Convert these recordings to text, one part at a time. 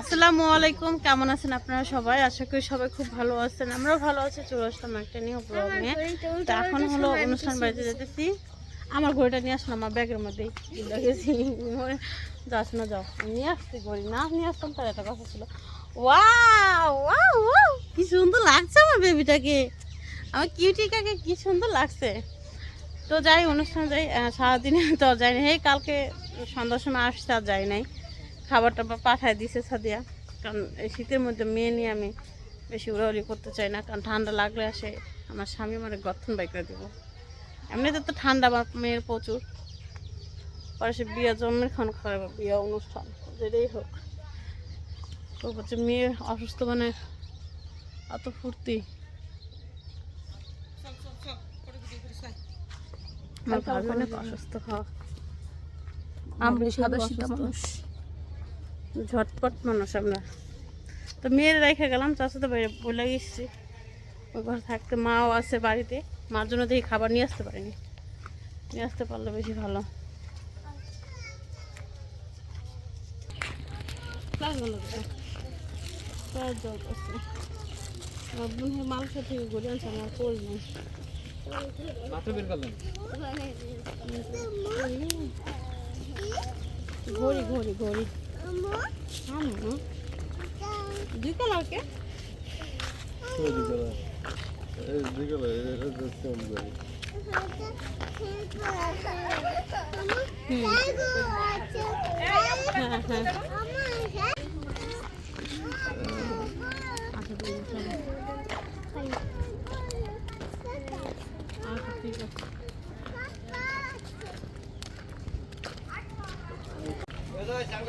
আসসালামু আলাইকুম কেমন আছেন আপনারা সবাই? আশা করি সবাই খুব ভালো আছেন। আমরাও ভালো আছি চলে আসলাম একটা নিয়ে। তো এখন হলো অনুষ্ঠান বাড়িতে যেতেছি। আমার ঘড়িটা নিয়ে আসলাম আমার ব্যাগের মধ্যেই। গেছি যাস না যাও। নিয়ে আসছি ঘড়ি না নিয়ে আসতাম তার একটা কথা ছিল। ওয়া ওয়াও ওয়াও কি সুন্দর লাগছে আমার বেবিটাকে। আমার কিউটিকাকে কি সুন্দর লাগছে। তো যাই অনুষ্ঠান যাই সারাদিনে তো আর যাইনি এই কালকে সন্ধ্যার সময় আসছে আর যাই নাই। খাবার টাবার পাঠায় দিছে সাদিয়া। কারণ এই শীতের মধ্যে মেয়ে নিয়ে আমি বেশি উড়াউড়ি করতে চাই না কারণ ঠান্ডা লাগলে আসে আমার স্বামী মানে গঠন বাই করে দেবো। এমনিতে তো ঠান্ডা আমার মেয়ের প্রচুর। পরে সে বিয়ে জন্মের খান খাওয়াব বিয়া অনুষ্ঠান যেটাই হোক। তো হচ্ছে মেয়ে অসুস্থ মানে অত ফুর্তি। আমার ভাবি অনেক অসুস্থ। খাওয়া আমরা সাদা শীতা মানুষ। ঝটপট মানুষ আমরা। তো মেয়ের রেখে গেলাম চাষা তো বাইরে বলে গেছি ওই ঘরে থাকতে মাও আছে বাড়িতে মার জন্য দেখি খাবার নিয়ে আসতে পারিনি। নিয়ে আসতে পারলে বেশি ভালো। মালসা থেকে ঘুরে আনছে আমার ঘড়ি ঘড়ি ঘড়ি। হ্যাঁ না দুই কালার কে হ্যাঁ হ্যাঁ আচ্ছা ঠিক আছে আচ্ছা ঠিক আছে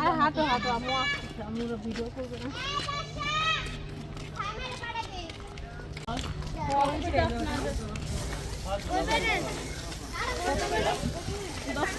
আর হাঁটো হাঁটো আমু আসছে আমু ভিডিও করবে না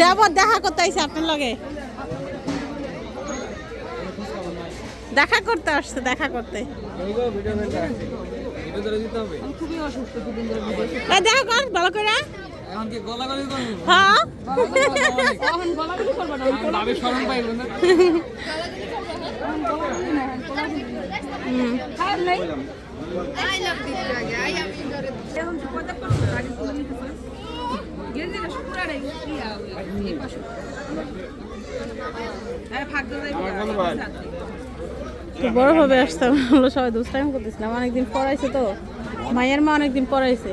দেব, দেখা করতে আইসে আপনার লগে। দেখা করতে আসছে, দেখা করতে। দেখা, কর, ভালো করে। হ্যাঁ? বড় ভাবে আসতাম সবাই দুষ্টাইম করতেছিলাম। অনেকদিন পড়াইছে তো। মায়ের মা অনেকদিন পড়াইছে।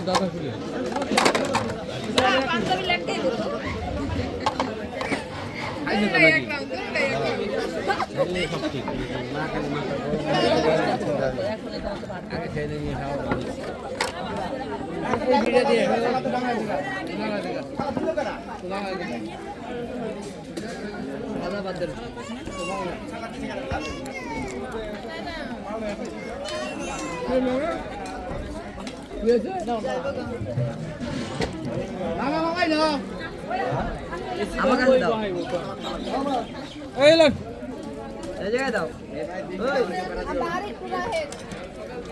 দাদা খুলে আগে খেয়ে নিয়ে খাওয়া আমার কাছে দাও এই লন এই জায়গায় দাও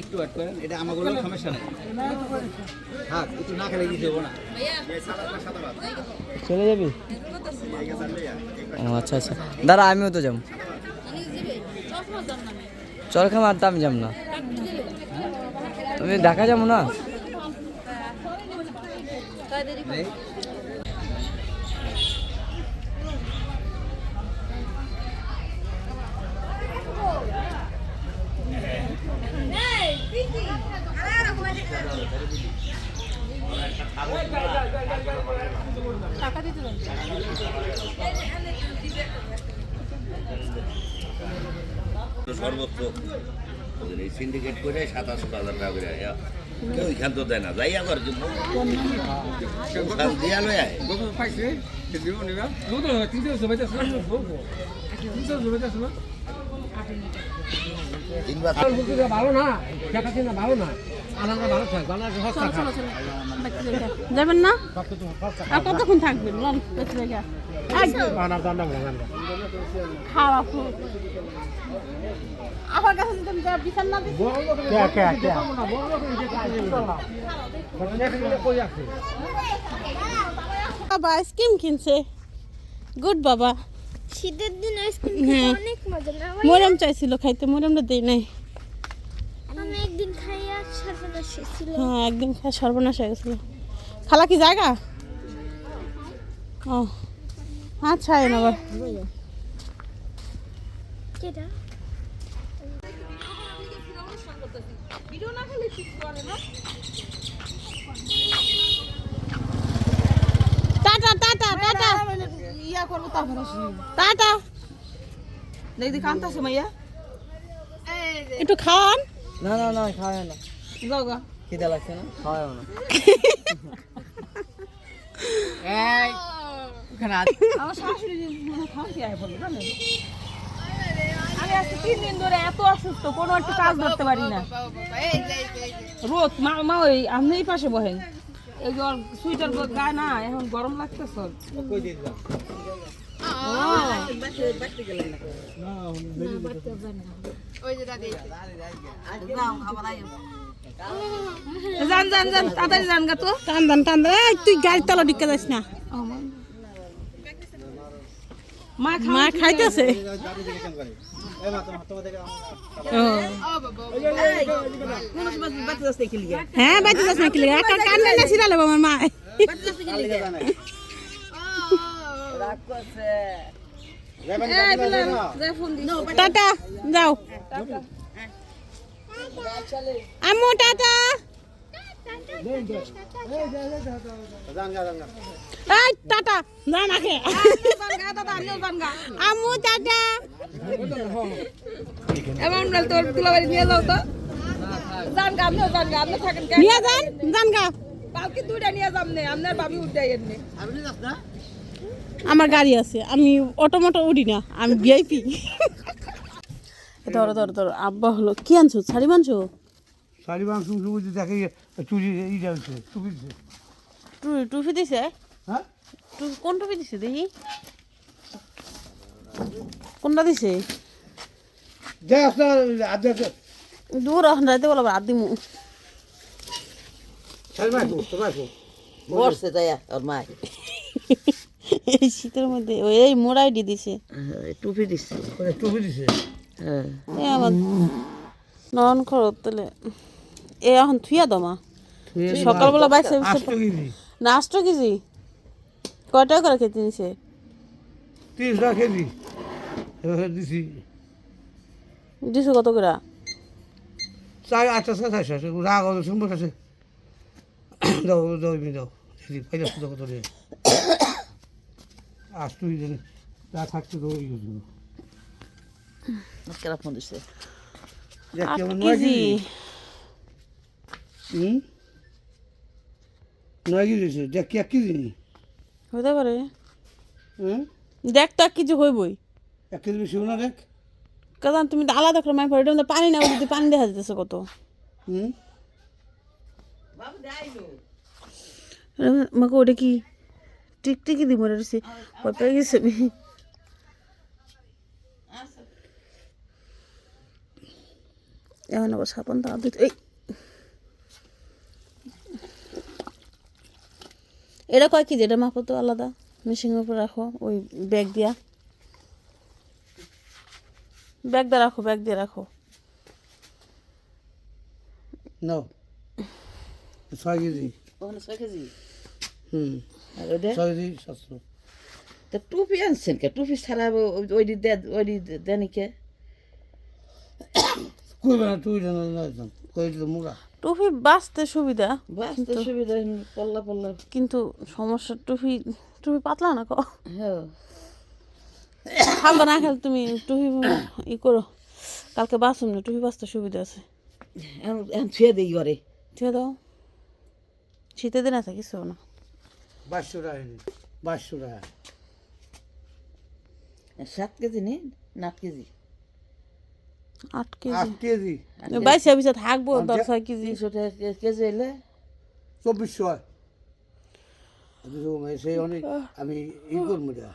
একটু অ্যাড করেন। এটা আমাগুলো সমস্যা নেই। থাক একটু না খেলে দিতে দেবো না। চলে যাবি? ও আচ্ছা আচ্ছা। দাঁড়া আমিও তো যাব। চল খাম আর তো আমি যাব না। তুমি ঢাকা যাব না? সিন্ডিকেট করে সাতাশ হাজার টাকা করে। কেউ এখান তো দেয় না যাই আবার ভালো না ভালো না। আলাদা ভালো থাকে বাংলাদেশ সস্তা খায় যাবেন না আর কতক্ষণ থাকবেন লন বেঁচে রেখে বানার দান্ডা ভালো খাওয়া খুব আমার কাছে যদি আমি যা বিচার না দিই কে কে কে কই আছে বাবা আইসক্রিম কিনছে গুড বাবা শীতের দিন আইসক্রিম হ্যাঁ। খেতে অনেক মজা না ভাই? মরম চাইছিল খাইতে মরমটা দেই নাই আমি একদিন খাইয়া সর্বনাশ ছিল হ্যাঁ একদিন খায় সর্বনাশ হয়ে গেছিল। খালা কি জায়গা? ও আচ্ছা এন আবার। কেটা টাটা টাটা টাটা। ইয়া করব তারপরে টাটা। দেখি কান্তাছে মাইয়া। একটু খান না না না খাওয়া না। যাও গা। খিদে লাগছে না? খাওয়া না। আমার শাশুড়ি খাওয়াতে আয় বলে জানেন আমি আজকে তিন দিন ধরে এত অসুস্থ কোনো একটা কাজ করতে পারি না। রোদ মা মা ওই আপনি এই পাশে বহেন। এই সুইটার গায়ে না এখন গরম লাগতেছে। যান যান যান তাড়াতাড়ি যান গা তো। টান দান টান দান। এই তুই গাড়ি তলা ঢুকে যাস না। মা মা খাইতেছে। হ্যাঁ বাচ্চা যাস না কিলে একা কান্না না ছিড়ালে আমার মা টাটা যাও। আম্মু টাটা। টাটা। না না খে আম্মু টাটা। এমন তোর তুলাবাড়ি নিয়ে যাও তো। যান গা আপনিও গা আপনি থাকেন? নিয়ে যান যান গা। কালকে দুইটা নিয়ে যাম নে আপনার ভাবি উঠে এমনি আমার গাড়ি আছে আমি অটো মোটো উঠি না আমি ভিআইপি ধরো ধরো ধরো আব্বা হলো কি আনছো? শাড়ি মানছো শাড়ি মাংস বুঝি দেখে চুরি ই যাচ্ছে চুরি টু- টুপি দিছে? হ্যাঁ? কোন টুপি দিছে দেখি? কোনটা দিছে? দূর রাতে বলো রাত দিমু। বসছে তাই ওর মা এই শীতের মধ্যে ওই এই মোড়াই দি দিছে টুপি করে টুপি দিছে হ্যাঁ এ আমার নন করো তাহলে এ এখন থুইয়া দমা সকালবেলা কেজি না আষ্ট কেজি কয় টাকা করে খেতে নিছে তিরিশ টাকা কেজি দিছি দিছো কত করে চাই আটটা সাথে আছে রাগ শুনব দাও দাও দাও পাইলে কত আষ্ট কেজি যা থাকতে তো ওই কেজি কেরা ফোন দিচ্ছে দেখ নয় কেজি দিছে দেখ এক কেজি হতে পারে। হুম? দেখ তো এক কেজি হইবই। এক কেজি বেশি না দেখ। কারণ তুমি আলাদা করে মাই পড়ে এটা পানি না ওদিকে পানি দেখা যেতেছে কত। হুম? আমাকে ওটা কি? টিকটিকি দিব রেছি ভয় পেয়ে গেছে আমি। এখন আবার সাবান দাও দিতে এই। এটা কয় কেজি? এটা মাপো তো আলাদা। মেশিনের উপর রাখো ওই ব্যাগ দিয়া। ব্যাগ দিয়ে রাখো ব্যাগ দিয়ে রাখো। নাও। ছয় কেজি। ওখানে ছয় কেজি? হুম। আর ওটা ছয় কেজি সাতশো তা টুপি আনছেন কে? টুপি ছাড়া ওই- দি দে ওই দি দেনি কে? কইবে না তুই জানো না জান কই দিল মুরা টুপি বাঁচতে সুবিধা বাঁচতে সুবিধা পল্লা পল্লা। কিন্তু সমস্যা টুপি টুপি পাতলা না ক? হ্যাঁ। খাব না খেলে তুমি টুপি ই করো কালকে বাঁচুম না টুপি বাঁচতে সুবিধা আছে। ছুঁয়ে দিই ঘরে। ঠিক দাও। শীতের দিন আছে কিছু না। বাইশশো টাকা নি বাইশশো টাকা সাত কেজি নিন না আট কেজি। আট কেজি। আট কেজি। বাইশে বিশে থাকব দশ ছয় কেজি। তিনশো টাকা কেজি এলে চব্বিশশো হয়। সেই অনেক আমি ই করব এটা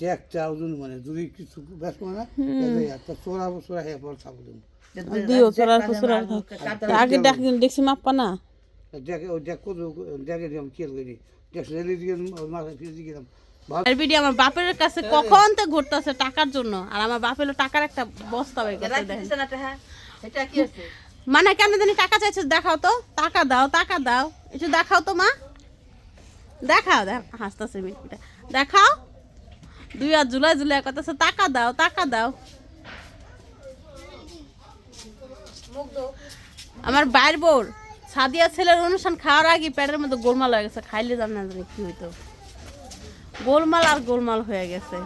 জ্যাক চাউজন মানে যদি কিছু ব্যস্ত মানে একটা চোরা চোরা হয়ে পর থাকব দিও চোরার চোরার আগে দেখ দেখছি মাপ্পা না। জ্যাকে ওই জ্যাকে দিয়ে আমি কেল করি। ভিডিও আমার বাপের কাছে কখন তো ঘুরতেছে টাকার জন্য? আর আমার টাকার একটা বস্তা হয়ে গেছে দেখেন এটা কি আছে? মানে কেন জানি টাকা চাইছো দেখাও তো। টাকা দাও টাকা দাও। একটু দেখাও তো মা। দেখাও দেখ হাসতেছে দেখাও। দুই আর জুলাই জুলাই করতেছে টাকা দাও টাকা দাও। আমার বাইর বোর সাদিয়া ছেলের অনুষ্ঠান খাওয়ার আগে পেটের মধ্যে গোলমাল হয়ে গেছে খাইলে জান না জানি কি হইতো। গোলমাল আর গোলমাল হয়ে গেছে।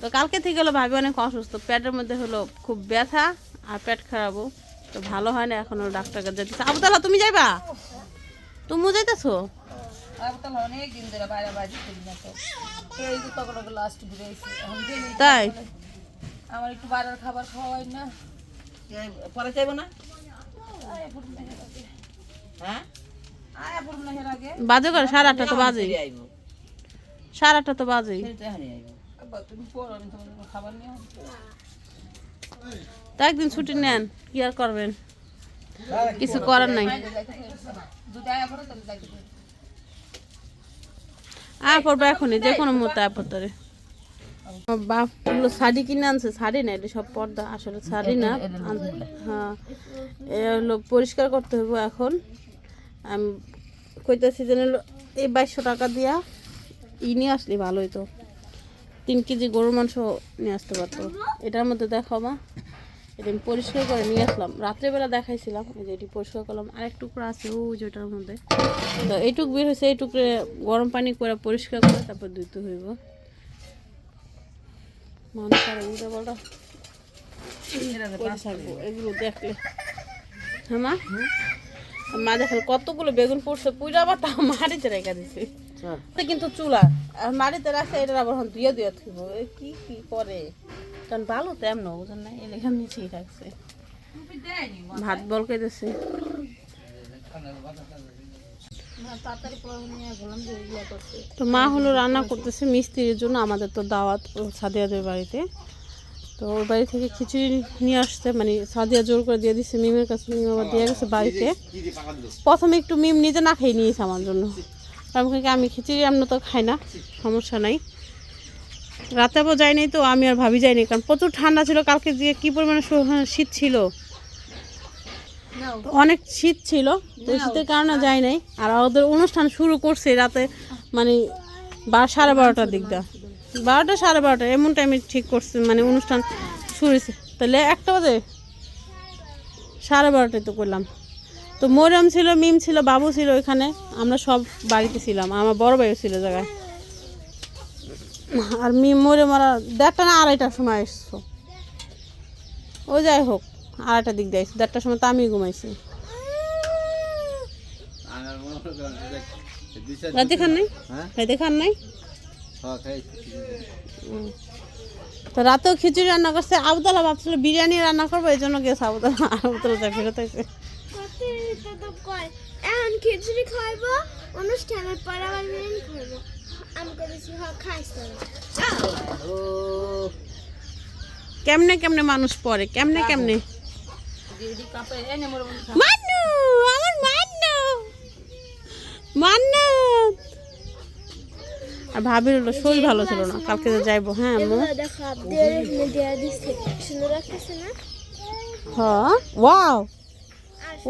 তো কালকে থেকে হলো ভাবি অনেক অসুস্থ পেটের মধ্যে হলো খুব ব্যথা আর পেট খারাপও তো ভালো হয় না এখন হলো ডাক্তার কাছে যেতেছে। আবুতালা তুমি যাইবা? তুমিও যাইতেছো? তাই? আমার একটু বাইরের খাবার খাওয়া হয় না পরে চাইব না? বাজে করে সাড়ে আটটা তো বাজে সাড়ে আটটা তো বাজে তো একদিন ছুটি নেন কি আর করবেন? কিছু করার নাই। আ পড়বে এখনই যে কোনো মুহূর্তে আয় পড়তে পারে। বাপগুলো শাড়ি কিনে আনছে শাড়ি না এটা সব পর্দা আসলে শাড়ি না। হ্যাঁ এ হলো পরিষ্কার করতে হবে এখন। আমি কইতেছি যেন এই বাইশশো টাকা দিয়া ই নিয়ে আসলে ভালো হইতো তিন কেজি গরুর মাংস নিয়ে আসতে পারতো। এটার মধ্যে দেখো মা এটা আমি পরিষ্কার করে নিয়ে আসলাম। রাত্রেবেলা দেখাইছিলাম এই যে এটি পরিষ্কার করলাম। আরেক টুকরো আছে ও যেটার মধ্যে। তো এইটুক বের হয়েছে এইটুকরে গরম পানি করে পরিষ্কার করে তারপর ধুইতে হইব। মানুষ আর উল্টা এগুলো দেখলে। হ্যাঁ মা? মা দেখেন কতগুলো বেগুন পড়ছে পুজো আবার তা মাটিতে রেখে দিছে। কিন্তু চুলা। আর মাটিতে রাখছে এটা আবার হন দুয়ে দুয়ে থইব এ কি কি করে? কারণ ভালো তো এমন বুঝেন না এলাকা নিচেই রাখছে। ভাত বলকে দিছে তো মা হলো রান্না করতেছে মিস্ত্রির জন্য আমাদের তো দাওয়াত সাদিয়াদের বাড়িতে। তো ওর বাড়ি থেকে খিচুড়ি নিয়ে আসতে মানে সাদিয়া জোর করে দিয়ে দিচ্ছে মিমের কাছে মিম আবার দিয়ে গেছে বাড়িতে। প্রথমে একটু মিম নিজে না খেয়ে নিয়েছে আমার জন্য। বলি, আমি খিচুড়ি এমন তো খাই না সমস্যা নাই। রাতে আবার যাইনি তো আমি আর ভাবি যাইনি কারণ প্রচুর ঠান্ডা ছিল কালকে যে কী পরিমাণে শীত ছিল। অনেক শীত ছিল তো শীতের কারণে যাই নাই। আর ওদের অনুষ্ঠান শুরু করছে রাতে মানে বা সাড়ে বারোটার দিকটা। বারোটা সাড়ে বারোটা এমন টাইমে ঠিক করছে মানে অনুষ্ঠান শুরু তাহলে একটা বাজে? সাড়ে বারোটায় তো করলাম। তো মরিয়ম ছিল মিম ছিল বাবু ছিল ওইখানে আমরা সব বাড়িতে ছিলাম আমার বড় ভাইও ছিল জায়গায়। আর মিম মরিয়ম ওরা দেড়টা না আড়াইটার সময় এসছো ও যাই হোক আড়াইটার দিক দিয়ে দেড়টার সময় তো আমি ঘুমাইছি। রাতে খান নাই? হ্যাঁ? রাতে খান নাই। তো রাতেও খিচুড়ি রান্না করছে আবুতলা ভাবছিল বিরিয়ানি রান্না করব এই জন্য গেছে আবুতলা। আবুতলা ফেরত কয় এখন খিচুড়ি খাইবো অনুষ্ঠানের পর আবার বিরিয়ানি খাইবো। আমি করেছি হ কেমনে কেমনে মানুষ পড়ে কেমনে কেমনে? মান্নু আমার মান্নু। মান্নু আর ভাবির হলো শরীর ভালো ছিল না। কালকে যে যাইবো হ্যাঁ আম্মু? হ্যাঁ? ওয়াও!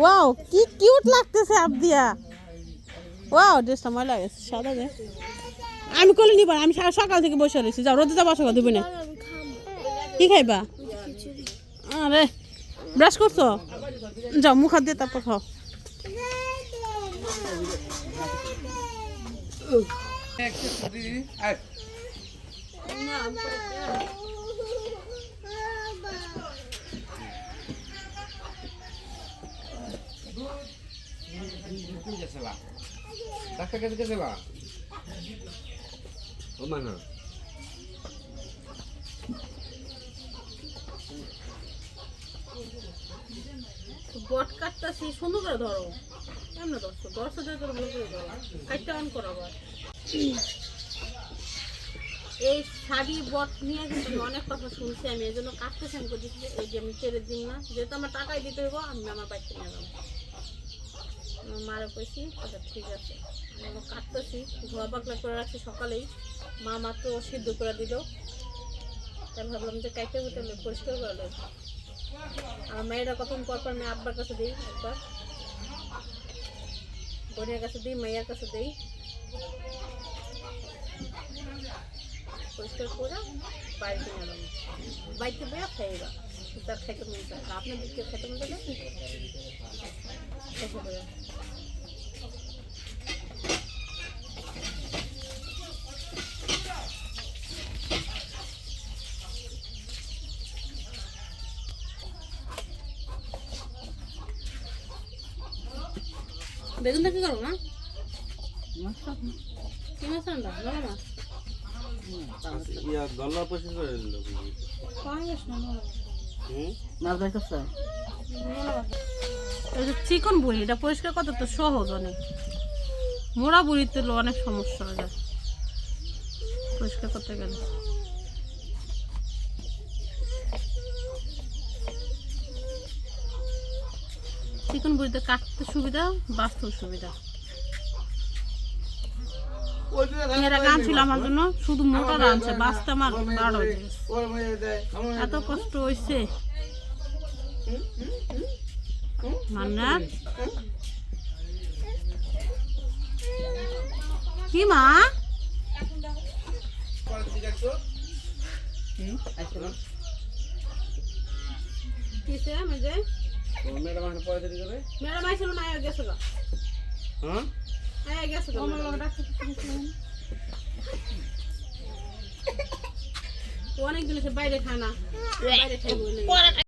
ওয়াও কি কিউট লাগতেছে আবদিয়া। ওয়াও ড্রেসটা ময়লা গেছে সাদা যে আমি করলে নিব আমি সকাল থেকে বসে রয়েছি। যাও রোদে যাব সকাল দিবি না কি খাইবা? আরে ব্রাশ করছ? যাও মুখ হাত দিয়ে তারপর খাও। ডাক্তার কাছে গেছিলা ও মানা বট কাটতাছি সুন্দর করে ধরো। কেমনে ধরছো? দিয়ে তোর ভালো করে ধরো। কাটতে অন করো আবার এই শাড়ি বট নিয়ে কিন্তু অনেক কথা শুনছি আমি, এই জন্য আমি করছি যে এই যে আমি ছেড়ে দিন না। যেহেতু আমার টাকাই দিতে হইব, আমি আমার বাড়িতে নিয়ে যাব। আমার মারে কইছি আচ্ছা ঠিক আছে। আমি কাটতেছি ধোয়া পাকলা করে রাখছি সকালেই। মা মাত্র সিদ্ধ করে দিল। তাই ভাবলাম যে কাইতে উঠে পরিষ্কার করে লই। আর মেয়েরা কখন পর পর মেয়ে আব্বার কাছে দিই, একবার। বোনের কাছে দিই, মেয়ের কাছে দিই। পরিষ্কার করে বাড়িতে নিয়ে এলাম বাড়িতে বইয়া খাইবা তার খাইতে মন চায় আর আপনার দিকে খেতে মন চায় দেখে করে বেগুনটা কি করব না চিকন বুড়ি এটা পরিষ্কার কত তো সহজ অনেক মোড়া বুড়ি তুলো অনেক সমস্যা হয়ে যায় পরিষ্কার করতে গেলে চিকন বুড়িতে কাটতে সুবিধা বাস্তব সুবিধা। এরা গান ছিল আমার জন্য শুধু মোটা রাঁধছে বাঁচতে আমার বারো এত কষ্ট হয়েছে মান্নার কি মা? ম্যাডাম ম্যাডাম আইছিল গেছিল। হ্যাঁ? আয়া গেছিল অনেক দিন বাইরে খায় না। বাইরে খাইব